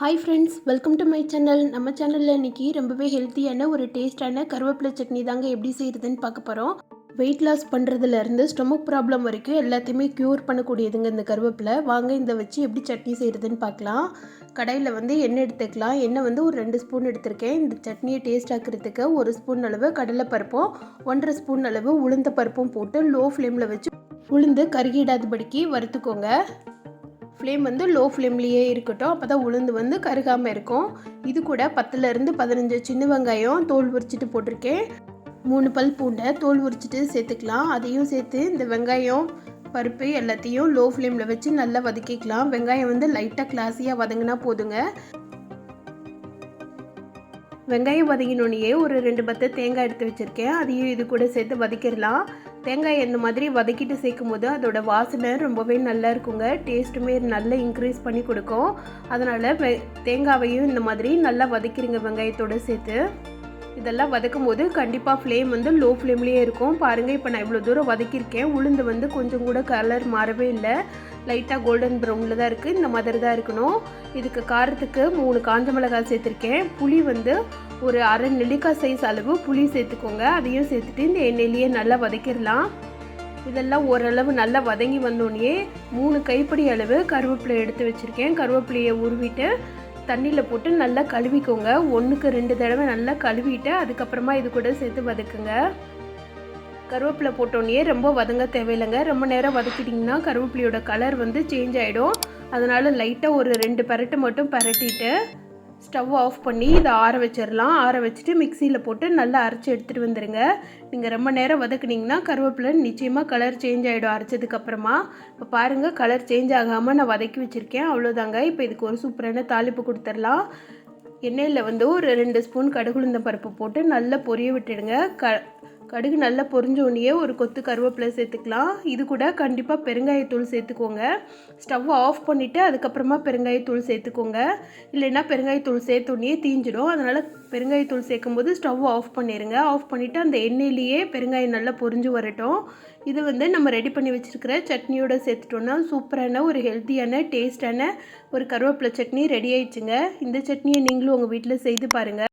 Hi friends welcome to my channel நம்ம சேனலில் இன்றைக்கி ரொம்பவே ஹெல்த்தியான ஒரு டேஸ்டான கருவேப்பிலை சட்னி தாங்க எப்படி செய்கிறதுன்னு பார்க்க போகிறோம் வெயிட் லாஸ் பண்ணுறதுலேருந்து ஸ்டொமக் ப்ராப்ளம் வரைக்கும் எல்லாத்தையுமே க்யூர் பண்ணக்கூடியதுங்க இந்த கருவேப்பிலை. வாங்க இந்த வச்சு எப்படி சட்னி செய்கிறதுன்னு பார்க்கலாம். கடையில் வந்து எண்ணெய் எடுத்துக்கலாம். எண்ணெய் வந்து ஒரு ரெண்டு ஸ்பூன் எடுத்திருக்கேன். இந்த சட்னியை டேஸ்ட் ஆக்கிறதுக்கு ஒரு ஸ்பூன் அளவு கடலைப்பருப்பும் ஒன்றரை ஸ்பூன் அளவு உளுந்த பருப்பும் போட்டு லோ ஃப்ளேமில் வச்சு உளுந்து கருகிடாதபடிக்கு வறுத்துக்கோங்க. ஃப்ளேம் வந்து லோ ஃப்ளேம்லேயே இருக்கட்டும். அப்போ தான் உளுந்து வந்து கருகாமல் இருக்கும். இது கூட பத்துலேருந்து பதினஞ்சு சின்ன வெங்காயம் தோல் உரிச்சிட்டு போட்டிருக்கேன். மூணு பல் பூண்டை தோல் உரிச்சிட்டு சேர்த்துக்கலாம். அதையும் சேர்த்து இந்த வெங்காயம் பருப்பு எல்லாத்தையும் லோ ஃப்ளேமில் வச்சு நல்லா வதக்கிக்கலாம். வெங்காயம் வந்து லைட்டாக கிளாஸியாக வதங்கினா போதுங்க. வெங்காயம் வதங்கினோடனே ஒரு ரெண்டு பத்து தேங்காய் எடுத்து வச்சுருக்கேன். அதையும் இது கூட சேர்த்து வதக்கிடலாம். தேங்காய் இந்த மாதிரி வதக்கிட்டு சேர்க்கும் போது அதோட வாசனை ரொம்பவே நல்லா இருக்குங்க. டேஸ்ட்டுமே நல்லா இன்க்ரீஸ் பண்ணி கொடுக்கும். அதனால் வெ தேங்காவையும் இந்த மாதிரி நல்லா வதக்கிடுங்க வெங்காயத்தோடு சேர்த்து. இதெல்லாம் வதக்கும் போது கண்டிப்பாக ஃப்ளேம் வந்து லோ ஃப்ளேம்லேயே இருக்கும். பாருங்கள் இப்போ நான் இவ்வளோ தூரம் வதக்கியிருக்கேன் உளுந்து வந்து கொஞ்சம் கூட கலர் மாறவே இல்லை. லைட்டாக கோல்டன் ப்ரௌனில் தான் இருக்குது இந்த மாதிரி தான் இருக்கணும். இதுக்கு காரத்துக்கு மூணு காஞ்ச மிளகாய் சேர்த்துருக்கேன். புளி வந்து ஒரு அரை நெல்லிக்காய் சைஸ் அளவு புளி சேர்த்துக்கோங்க. அதையும் சேர்த்துட்டு இந்த எண்ணெயிலேயே நல்லா வதக்கிடலாம். இதெல்லாம் ஓரளவு நல்லா வதங்கி வந்தோடனே மூணு கைப்பிடி அளவு கருவேப்பிலை எடுத்து வச்சுருக்கேன். கருவேப்பிலையை உருவிட்டு தண்ணியில் போட்டு நல்லா கழுவிக்கோங்க. ஒன்றுக்கு ரெண்டு தடவை நல்லா கழுவிட்டு அதுக்கப்புறமா இது கூட சேர்த்து வதக்குங்க. கருவேப்பிலை போட்டோன்னே ரொம்ப வதங்க தேவையில்லைங்க. ரொம்ப நேரம் வதக்கிட்டிங்கன்னா கருவேப்பிலையோட கலர் வந்து சேஞ்ச் ஆகிடும் அதனால் லைட்டாக ஒரு ரெண்டு பரட்டு மட்டும் பரட்டிட்டு ஸ்டவ் ஆஃப் பண்ணி இதை ஆற வச்சிடலாம். ஆற வச்சுட்டு மிக்சியில் போட்டு நல்லா அரைச்சி எடுத்துகிட்டு வந்துடுங்க நீங்கள் ரொம்ப நேரம் வதக்குனிங்கன்னா கருவேப்பிலை நிச்சயமாக கலர் சேஞ்ச் ஆகிடும் அரைச்சதுக்கப்புறமா இப்போ பாருங்கள் கலர் சேஞ்ச் ஆகாமல் நான் வதக்கி வச்சுருக்கேன். அவ்வளோதாங்க இப்போ இதுக்கு ஒரு சூப்பரான தாளிப்பு கொடுத்துடலாம். எண்ணெயில் வந்து ஒரு ரெண்டு ஸ்பூன் கடுகுளுந்த பருப்பு போட்டு நல்லா பொரிய விட்டுடுங்க. க கடுகு நல்லா பொரிஞ்சோடனே ஒரு கொத்து கருவேப்பிலை சேர்த்துக்கலாம். இது கூட கண்டிப்பாக பெருங்காயத்தூள் சேர்த்துக்கோங்க. ஸ்டவ் ஆஃப் பண்ணிவிட்டு அதுக்கப்புறமா பெருங்காயத்தூள் சேர்த்துக்கோங்க. இல்லைன்னா பெருங்காயத்தூள் சேர்த்தோடனே தீஞ்சிடும். அதனால் பெருங்காயத்தூள் சேர்க்கும்போது ஸ்டவ் ஆஃப் பண்ணிடுங்க ஆஃப் பண்ணிவிட்டு அந்த எண்ணெயிலேயே பெருங்காயம் நல்லா பொரிஞ்சு வரட்டும். இது வந்து நம்ம ரெடி பண்ணி வச்சுருக்கிற சட்னியோடு சேர்த்துட்டோன்னா சூப்பரான ஒரு ஹெல்த்தியான டேஸ்டான ஒரு கருவேப்பிலை சட்னி ரெடி ஆயிடுச்சுங்க. இந்த சட்னியை நீங்களும் உங்கள் வீட்டில் செய்து பாருங்கள்